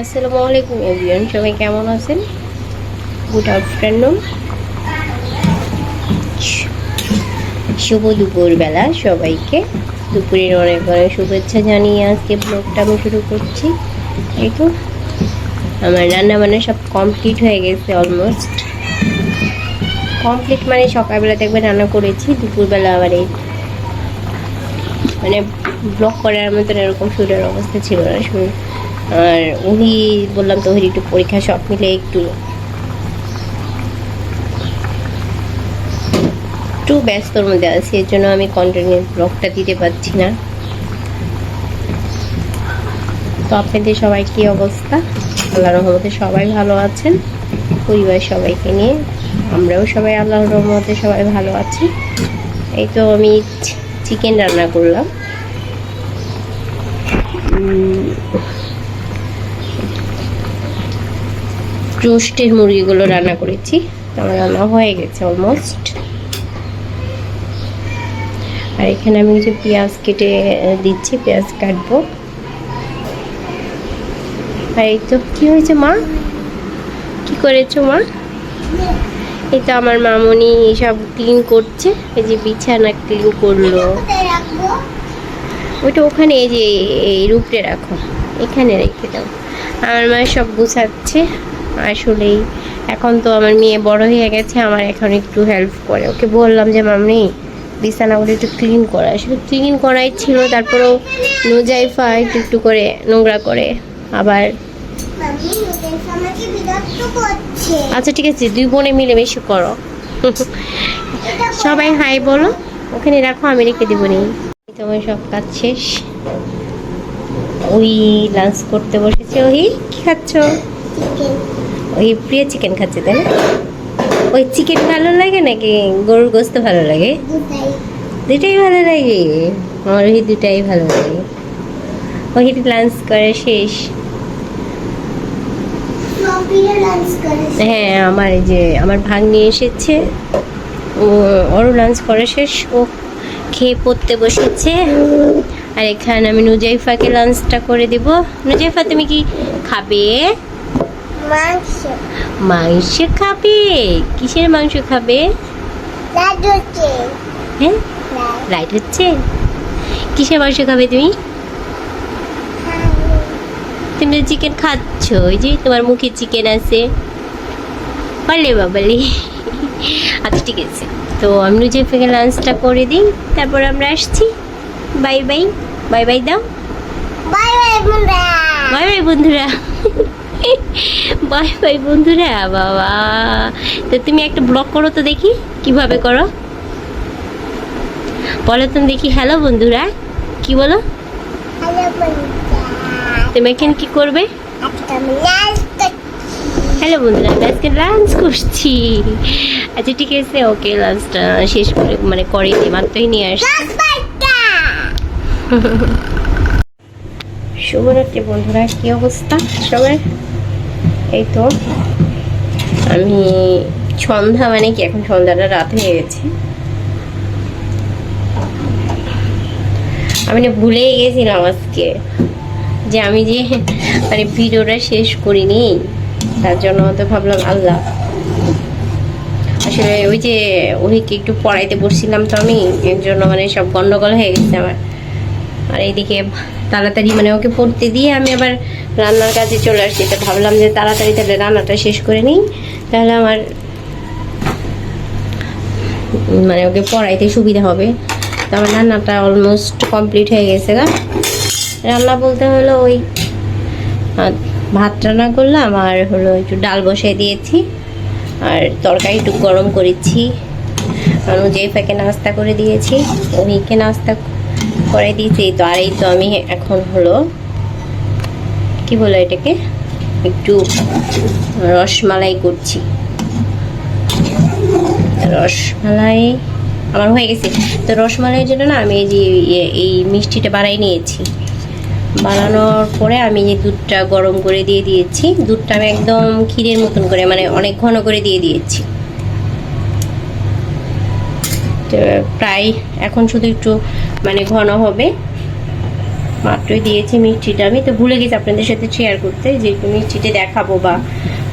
আসসালামু আলাইকুম, এভরিওয়ান, সবাই কেমন আছেন? গুড আফটারনুন শুভ দুপুরবেলা সবাইকে। দুপুরের অনেক অনেক শুভেচ্ছা জানিয়ে আজকে ব্লগটা আমি শুরু করছি। এই তো, আমার রান্না বান্না সব কমপ্লিট হয়ে গেছে অলমোস্ট কমপ্লিট মানে সকালবেলা দেখবেন রান্না করেছি, দুপুরবেলা আবার এই মানে ব্লগ করার মতন এরকম শুরুর অবস্থা ছিল না, শুরু আর উনি বললাম তো একটু পরীক্ষা সব মিলে একটু একটু ব্যস্তর মধ্যে আছি এর জন্য আমি কন্টিনিউ ব্লগটা দিতে পারছি না। তো আপনাদের সবাই কি অবস্থা? আল্লাহ রহমতে সবাই ভালো আছেন। পরিবার সবাইকে নিয়ে আমরাও সবাই আল্লাহর রহমতে সবাই ভালো আছি। এই তো আমি চিকেন রান্না করলাম। রোস্টের মুরগিগুলো রান্না করেছি। আমার রান্না হয়ে গেছে অলমোস্ট আর এখানে আমি যে পেঁয়াজ কেটে দিচ্ছি, পেঁয়াজ কাটবো। আর এই তো, কি হয়েছে মা? কি করেছ মা? এই তো আমার মামনি সব ক্লিন করছে। এই যে বিছানা ক্লিন করল। ওইটা ওখানে এই যে, এই রূপে রাখো। এখানে রেখে দাও। আমার মা সব গুছাচ্ছে। আসলেই। এখন তো আমার মেয়ে বড় হয়ে গেছে আমার এখন একটু হেল্প করে। ওকে বললাম যে মামনি বিছানাগুলো একটু ক্লিন করা। আসলে ক্লিন করাই ছিল তারপরেও নুজাইফা একটু একটু করে নোংরা করে। আবার আচ্ছা ঠিক আছে দুই বোনে মিলে বেশি করো। সবাই হাই বলো। ওখানে রাখো আমি রেখে দেবো নি তোমার সব কাজ শেষ। ওই লাঞ্চ করতে বসেছে। ওই কি খাচ্ছ? ওই প্রিয় চিকেন খাচ্ছে তাই না? ওই চিকেন ভালো লাগে নাকি গরুর গোস্ত ভালো লাগে? দুটাই। ভালো লাগে? আমার ওই দুটাই ভালো লাগে। ওই লাঞ্চ করে শেষ। হ্যাঁ আমার এই যে আমার ভাগ্নি এসেছে। ও ওরও লাঞ্চ করে শেষ। ও খেয়ে পড়তে বসেছে। আর এখানে আমি নুজাইফাকে লাঞ্চটা করে দিব। নুজাইফা তুমি কি খাবে? মাংস। মাংস খাবে? কিসের মাংস খাবে? হ্যাঁ? রাইট হচ্ছে কিসের মাংস খাবে তুমি? তুমি চিকেন খাচ্ছ ওই যে তোমার মুখে চিকেন আছে। পারলে বাবালি আচ্ছা ঠিক আছে। তো আমি নুজাইফাকে লাঞ্চটা করে দিই তারপর আমরা আসছি। বাই বাই বাই বাই দাও। বাই বাই বন্ধুরা। বাই বাই বন্ধুরা। বাই বাই বন্ধুরা বাবা। তো তুমি একটা ব্লগ করো তো দেখি কীভাবে করো? বলো তুমি দেখি হ্যালো বন্ধুরা কি বলো? হ্যালো বন্ধুরা। তুমি এখানে কি করবে? হ্যালো বন্ধুরা আমি আজকে লাঞ্চ করছি। আচ্ছা ঠিক আছে ওকে লাঞ্চটা শেষ করে মানে করেনি মাত্রই নিয়ে আস রাস্তাটা শুভরাত্রি বন্ধুরা কি অবস্থা সবাই? এই তো আমি সন্ধ্যা মানে কি, এখন সন্ধ্যাটা রাত হয়ে গেছে। আমি না ভুলেই গেছিলাম আজকে যে আমি যে মানে ভিডিওটা শেষ করিনি, তার জন্য তো ভাবলাম আল্লাহ। আসলে ওই যে ওইকে একটু পড়াইতে বসছিলাম তো আমি, এর জন্য মানে সব গন্ডগোল হয়ে গেছে আমার। আর এইদিকে তাড়াতাড়ি মানে ওকে পড়তে দিয়ে আমি আবার রান্নার কাজে চলে আসছি। তো ভাবলাম যে তাড়াতাড়ি তাহলে রান্নাটা শেষ করে নিই। তাহলে আমার মানে ওকে পড়াইতে সুবিধা হবে। তো আমার রান্নাটা অলমোস্ট কমপ্লিট হয়ে গেছে গা। রান্না বলতে হলো ওই ভাত রান্না করলাম আর হলো একটু ডাল বসাই দিয়েছি। আর তরকারি একটু গরম করেছি। অনুযায়ীকে নাস্তা করে দিয়েছি। ওহিকে নাস্তা করে দিয়েছি তো, আর এই তো আমি এখন হলো, কি বলো এটাকে? একটু রসমালাই করছি। রসমালাই, আমার হয়ে গেছে। তো রসমালাইয়ের জন্য না আমি এই যে এই মিষ্টিটা বানাই নিয়েছি। বানানোর পরে আমি যে দুধটা গরম করে দিয়ে দিয়েছি, দুধটা আমি একদম ক্ষীরের মতন করে মানে অনেক ঘন করে দিয়ে দিয়েছি তো প্রায় এখন শুধু একটু মানে ঘন হবে। মাত্রই দিয়েছি মিষ্টিটা আমি। তো ভুলে গেছি আপনাদের সাথে শেয়ার করতে যে মিষ্টিটা দেখাবো বা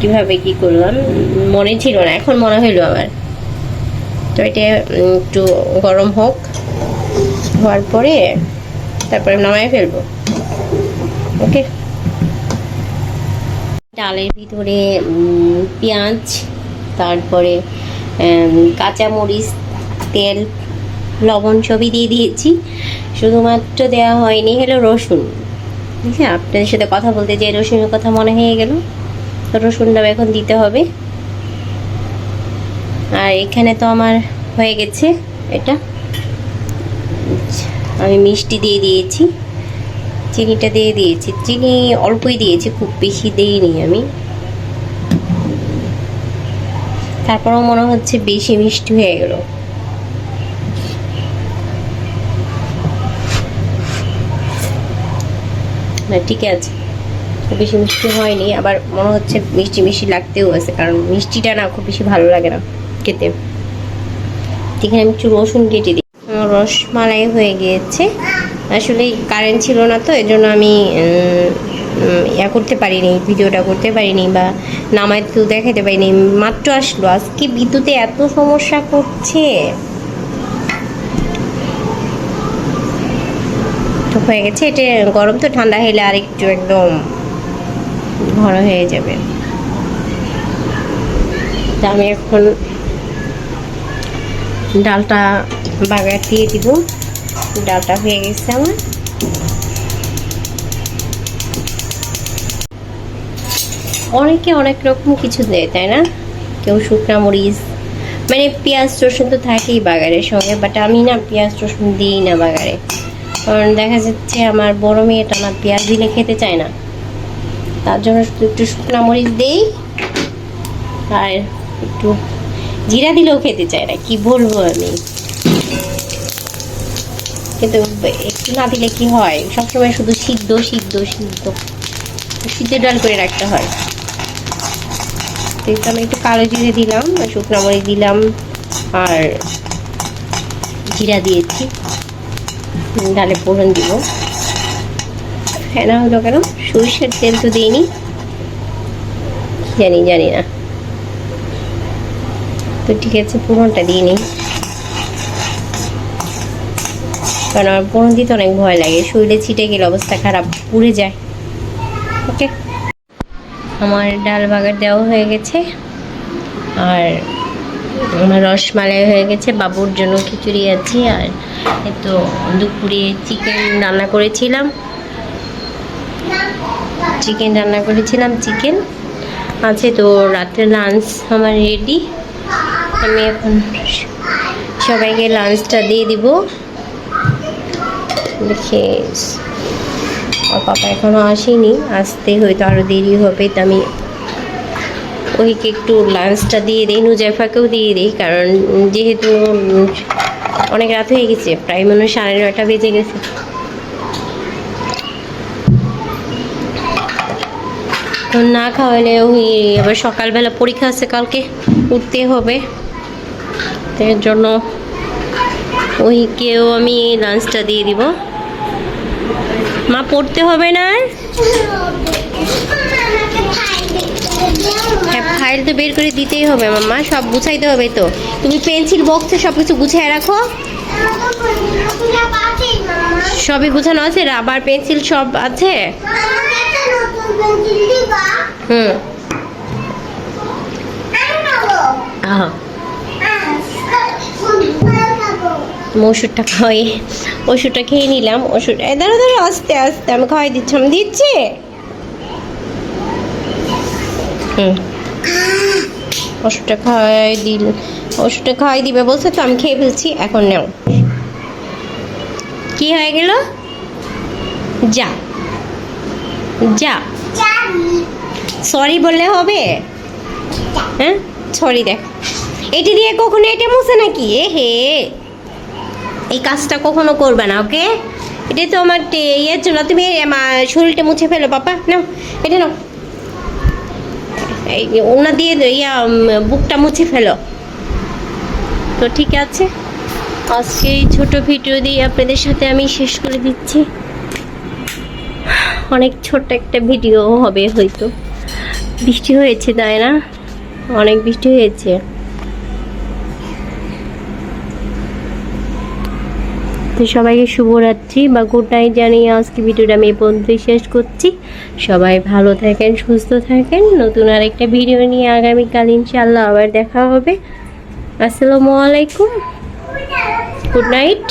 কীভাবে কি করলাম। মনে ছিল না, এখন মনে হইল আমার। তো এটা একটু গরম হোক। হওয়ার পরে তারপরে নামায় ফেলব। ওকে? ডালের ভিতরে পেঁয়াজ, তারপরে কাঁচামরিচ তেল, লবণ সবই দিয়ে দিয়েছি। শুধুমাত্র দেওয়া হয়নি হলো রসুন। ঠিক আছে আপনাদের সাথে কথা বলতে যে রসুনের কথা মনে হয়ে গেল রসুনটাও এখন দিতে হবে। আর এখানে তো আমার হয়ে গেছে এটা। আমি মিষ্টি দিয়ে দিয়েছি, চিনিটা দিয়ে দিয়েছি। চিনি অল্পই দিয়েছি, খুব বেশি দিইনি আমি। তারপরেও মনে হচ্ছে বেশি মিষ্টি হয়ে গেল। না, ঠিক আছে। বেশি মিষ্টি হয়নি, আবার মনে হচ্ছে মিষ্টি মিষ্টি লাগতেও আছে, কারণ মিষ্টিটা না খুব বেশি ভালো লাগে না খেতে। এখানে আমি একটু রসুন কেটে দিই। রসমালাই হয়ে গিয়েছে। আসলে কারেন্ট ছিল না তো, এজন্য আমি ইয়া করতে পারিনি, ভিডিওটা করতে পারিনি বা নামায় তো দেখাতে পারিনি। মাত্র আসলো। আজকে বিদ্যুতে এত সমস্যা করছে। হয়ে গেছে, এটা গরম তো ঠান্ডা হলে আর একটু একদম ঘন হয়ে যাবে। তা আমি এখন ডালটা বাগার দিয়ে দিব। ডালটা হয়ে গেছে আমার। অনেকে অনেক রকম কিছু দেয়, তাই না? কেউ শুকনা মরিচ মানে পেঁয়াজ, রসুন তো থাকেই বাগারের সঙ্গে বাট আমি না পেঁয়াজ, রসুন দিই না বাগারে। কারণ দেখা যাচ্ছে আমার বড় মেয়েটা না পেঁয়াজ দিলে খেতে চায় না। তার জন্য একটু শুকনা মরিচ দেই আর একটু জিরা দিলেও খেতে চায় না, কি বলব আমি? কিন্তু একটু না দিলে কি হয়? সবসময় শুধু সিদ্ধ সিদ্ধ সিদ্ধ। সিদ্ধ ডাল করে রাখতে হয়। তো আমি একটু কালো জিরে দিলাম, শুকনো মরিচ দিলাম, আর জিরা দিয়েছি। ডালে ফোড়ন দিব। ফেনা হলো কেন? সরিষার তেল তো দিইনি। জানি জানি না। তো ঠিক আছে, ফোড়নটা দিয়ে নিই কারণ আমার ফোড়ন দিতে অনেক ভয় লাগে। শরীরে ছিটে গেলে অবস্থা খারাপ, পুড়ে যায়। ওকে আমার ডাল বাগার দেওয়া হয়ে গেছে। আর রসমালাই হয়ে গেছে, বাবুর জন্য খিচুড়ি আছে, আর তো দুপুরে চিকেন রান্না করেছিলাম। চিকেন রান্না করেছিলাম, চিকেন। আছে তো রাত্রে লাঞ্চ আমার রেডি আমি এখন সবাইকে লাঞ্চটা দিয়ে দিব। দেখে আর পাপা এখনও আসেনি, আসতে হয়তো আরও দেরি হবে, তো আমি ওইকে একটু লাঞ্চটা দিয়ে দিই, নুজাইফাকেও দিয়ে দিই, কারণ যেহেতু অনেক রাত হয়ে গেছে, প্রায় মনে হয় সাড়ে নয়টা বেজে গেছে। না খাওয়ালে ওই আবার সকালবেলা পরীক্ষা আছে কালকে, উঠতে হবে। এর জন্য ওইকেও আমি লাঞ্চটা দিয়ে দিব। মা, পড়তে হবে না? হ্যাঁ ফাইল তো বের করে দিতেই হবে মাম্মা, সব গুছাইতে হবে তো। তুমি পেন্সিল বক্সে সব কিছু গুছিয়ে রাখো। সবই গুছানো আছে, রাবার পেন্সিল সব আছে। হুম। ওষুধটা খাওয়াই। ওষুধটা খেয়ে নিলাম, ওষুধ দাঁড়া আস্তে আস্তে, আমি খাওয়াই দিচ্ছি, আমি দিচ্ছি? হুম। ওষুধটা খাওয়াই দিল। ওষুধটা খাওয়াই দিবে বলছে তো, আমি খেয়ে ফেলছি, এখন নেও। কি হয়ে গেল? যা। যা। সরি বললে হবে? হ্যাঁ? সরি দেখ। এটি দিয়ে কখনো এটা মুছে নাকি? এ হে এই কাজটা কখনো করবে না, ওকে? এটা তো আমার ইয়ের জন্য। তুমি শরীরটা মুছে ফেলো, পাপা। নাও, এটা নাও। এই ওনা দিয়ে ইয়া বুকটা মুছে ফেলো। তো ঠিক আছে। আজকে এই ছোটো ভিডিও দিয়ে আপনাদের সাথে আমি শেষ করে দিচ্ছি। অনেক ছোট্ট একটা ভিডিও হবে হয়তো। বৃষ্টি হয়েছে, তাই না? অনেক বৃষ্টি হয়েছে। তো সবাইকে শুভরাত্রি বা গুড নাইট জানিয়ে আজকে ভিডিওটা আমি এই পর্যন্তই শেষ করছি। সবাই ভালো থাকেন, সুস্থ থাকেন। নতুন আরেকটা ভিডিও নিয়ে আগামীকাল ইনশাল্লাহ আবার দেখা হবে। আসসালামু আলাইকুম। Good night